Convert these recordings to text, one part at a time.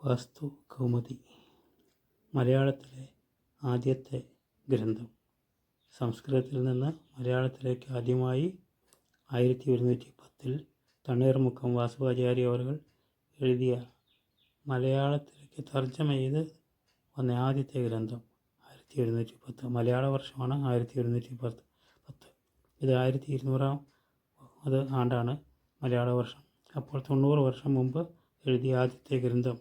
വാസ്തു കൗമുദി. മലയാളത്തിലെ ആദ്യത്തെ ഗ്രന്ഥം. സംസ്കൃതത്തിൽ നിന്ന് മലയാളത്തിലേക്ക് ആദ്യമായി ആയിരത്തി ഒരുന്നൂറ്റി പത്തിൽ തണ്ണീർമുക്കം വാസുവാചാര്യ അവർ എഴുതിയ മലയാളത്തിലേക്ക് തർജമ ചെയ്ത് വന്ന ആദ്യത്തെ ഗ്രന്ഥം ആയിരത്തി ഒരുന്നൂറ്റി പത്ത് മലയാള വർഷമാണ് ആയിരത്തി ഒരുന്നൂറ്റി പത്ത് പത്ത് ഇത് ആയിരത്തി ഇരുന്നൂറാം അത് ആണ്ടാണ് മലയാള വർഷം. അപ്പോൾ തൊണ്ണൂറ് വർഷം മുമ്പ് എഴുതിയ ആദ്യത്തെ ഗ്രന്ഥം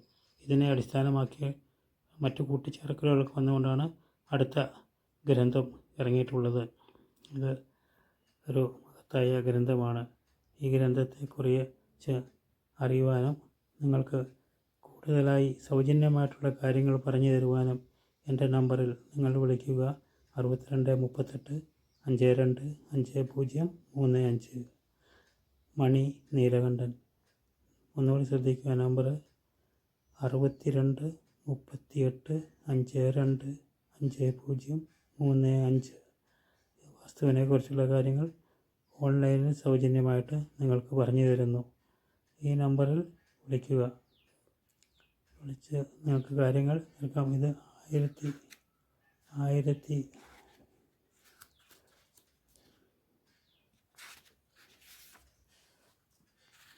ഇതിനെ അടിസ്ഥാനമാക്കി മറ്റു കൂട്ടിച്ചേർക്കലുകളൊക്കെ വന്നുകൊണ്ടാണ് അടുത്ത ഗ്രന്ഥം ഇറങ്ങിയിട്ടുള്ളത്. ഇത് ഒരു മഹത്തായ ഗ്രന്ഥമാണ്. ഈ ഗ്രന്ഥത്തെക്കുറിച്ച് അറിയുവാനും നിങ്ങൾക്ക് കൂടുതലായി സൗജന്യമായിട്ടുള്ള കാര്യങ്ങൾ പറഞ്ഞു തരുവാനും എന്റെ നമ്പറിൽ നിങ്ങൾ വിളിക്കുക. അറുപത്തിരണ്ട് മുപ്പത്തെട്ട് അഞ്ച് രണ്ട് അഞ്ച് പൂജ്യം മൂന്ന് അഞ്ച്. മണി നീലകണ്ഠൻ. ഒന്നുകൂടി ശ്രദ്ധിക്കുക നമ്പർ അറുപത്തിരണ്ട് മുപ്പത്തിയെട്ട് അഞ്ച് രണ്ട് അഞ്ച് പൂജ്യം മൂന്ന് അഞ്ച്. വസ്തുവിനെക്കുറിച്ചുള്ള കാര്യങ്ങൾ ഓൺലൈനിൽ സൗജന്യമായിട്ട് നിങ്ങൾക്ക് പറഞ്ഞു തരുന്നു. ഈ നമ്പറിൽ വിളിക്കുക. വിളിച്ച് നിങ്ങൾക്ക് കാര്യങ്ങൾ എടുക്കാം ഇത് ആയിരത്തി ആയിരത്തി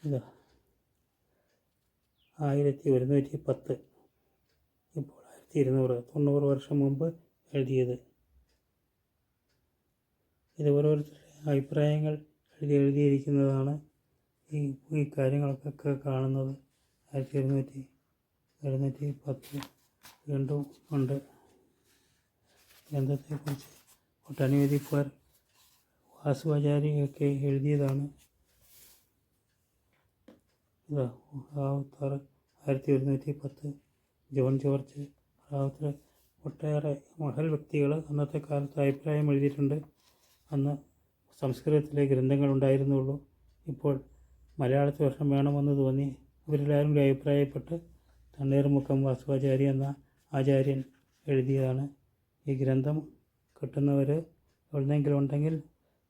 ഇതാ. ആയിരത്തി ഒരുന്നൂറ്റി പത്ത് ഇപ്പോൾ ആയിരത്തി ഇരുന്നൂറ് തൊണ്ണൂറ് വർഷം മുമ്പ് എഴുതിയത്. ഇത് ഓരോരുത്തരുടെ അഭിപ്രായങ്ങൾ എഴുതി എഴുതിയിരിക്കുന്നതാണ് ഈ ഈ കാര്യങ്ങളൊക്കെ കാണുന്നത്. ആയിരത്തി ഒരുന്നൂറ്റി എഴുന്നൂറ്റി പത്ത് വീണ്ടും ഉണ്ട്. ഗ്രന്ഥത്തെക്കുറിച്ച് ഒട്ടനവധി പേർ വാസുവാചാര്യയൊക്കെ എഴുതിയതാണ്. റാവുത്തർ ആയിരത്തി ഒരുന്നൂറ്റി പത്ത് ജോൺ ജോർജ് റാവുത്തർ ഒട്ടേറെ മഹൽ വ്യക്തികൾ അന്നത്തെ കാലത്ത് അഭിപ്രായം എഴുതിയിട്ടുണ്ട്. അന്ന് സംസ്കൃതത്തിലെ ഗ്രന്ഥങ്ങൾ ഉണ്ടായിരുന്നുള്ളൂ. ഇപ്പോൾ മലയാളത്തിൽ വർഷം വേണമെന്ന് തോന്നി അവരെല്ലാവരും കൂടി അഭിപ്രായപ്പെട്ട് തണ്ണീർമുഖം വാസുവാചാര്യ എന്ന ആചാര്യൻ എഴുതിയതാണ്. ഈ ഗ്രന്ഥം കിട്ടുന്നവർ എവിടെന്നെങ്കിലും ഉണ്ടെങ്കിൽ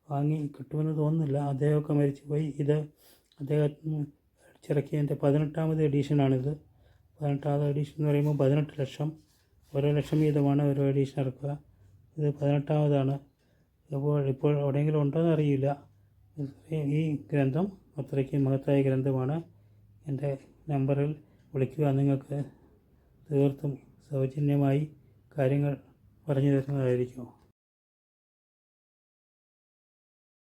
വാങ്ങി കിട്ടുമെന്ന് തോന്നുന്നില്ല. അദ്ദേഹമൊക്കെ മരിച്ചുപോയി. ഇത് അദ്ദേഹത്തിന് ചിറക്കിയതിന്റെ പതിനെട്ടാമത് എഡീഷനാണിത് പതിനെട്ടാമത് എഡീഷൻ എന്ന് പറയുമ്പോൾ പതിനെട്ട് ലക്ഷം ഓരോ ലക്ഷം വീതമാണ് ഓരോ എഡീഷൻ ഇറക്കുക. ഇത് പതിനെട്ടാമതാണ്. അപ്പോൾ ഇപ്പോൾ എവിടെയെങ്കിലും ഉണ്ടോ എന്ന് അറിയില്ല. ഈ ഗ്രന്ഥം അത്രയ്ക്ക് മഹത്തായ ഗ്രന്ഥമാണ്. എന്റെ നമ്പറിൽ വിളിക്കുക. നിങ്ങൾക്ക് തീർത്തും സൗജന്യമായി കാര്യങ്ങൾ പറഞ്ഞു തരുന്നതായിരിക്കും.